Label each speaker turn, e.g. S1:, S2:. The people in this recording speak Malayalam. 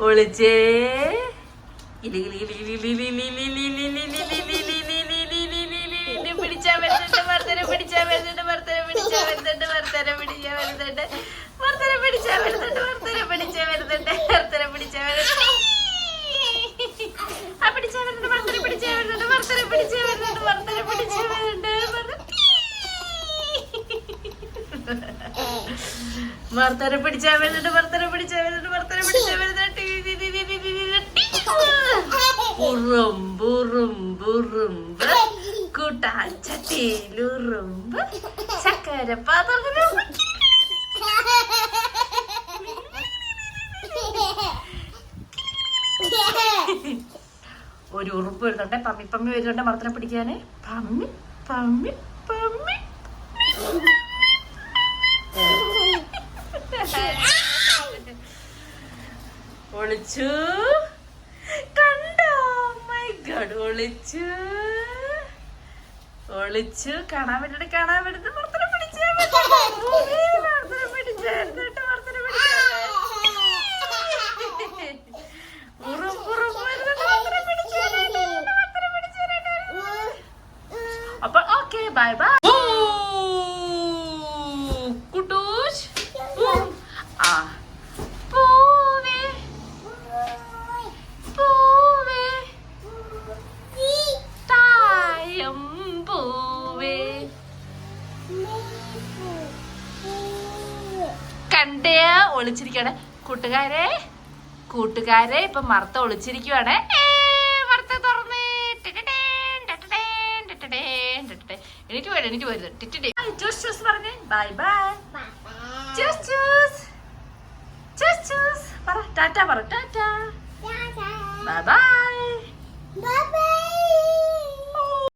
S1: ഒളിച്ചേ. പിടിച്ചാ വരുന്നുണ്ട് വർത്തനെ പിടിച്ചാ വരുന്നുണ്ട് വർത്തനെ പിടിച്ചാ വരുന്നുണ്ട് വർത്തനെ പിടിച്ചാ വരുന്നുണ്ട് വർത്തനെ പിടിച്ചാ വരുന്നുണ്ട് ഒരു ഉറുമ്പ് വരുന്നുണ്ട്. പമ്മി പമ്മി വരുന്നുണ്ട് മർദ്ദനം പിടിക്കാന്. പമ്മി പമ്മി പമ്മി. ഒളിച്ചു. ഒളിച്ചു. ഒളിച്ചു. കാണാൻ വേണ്ടിട്ട് കാണാൻ വേണ്ടിട്ട് മർത്തനെ പിടിച്ചേ മർത്തനെ പിടിച്ചായിരുന്നു കേട്ടോ മർത്തനെ പിടിച്ചായിരുന്നു അപ്പൊ ഓക്കെ ബൈ ബൈ കണ്ടേ ഒളിച്ചിരിക്കണേ കൂട്ടുകാരെ കൂട്ടുകാരെ ഇപ്പൊ മർത്ത ഒളിച്ചിരിക്കുവാണ്. മർത്ത തുറന്ന്. എനിക്ക് പോയത് എണീറ്റ് പോയത് ചൂസ് ചൂസ് പറഞ്ഞേ. Bye bye. ചൂസ് ചൂസ് ചൂസ് ചൂസ് പറ ടാറ്റ പറ ടാറ്റ.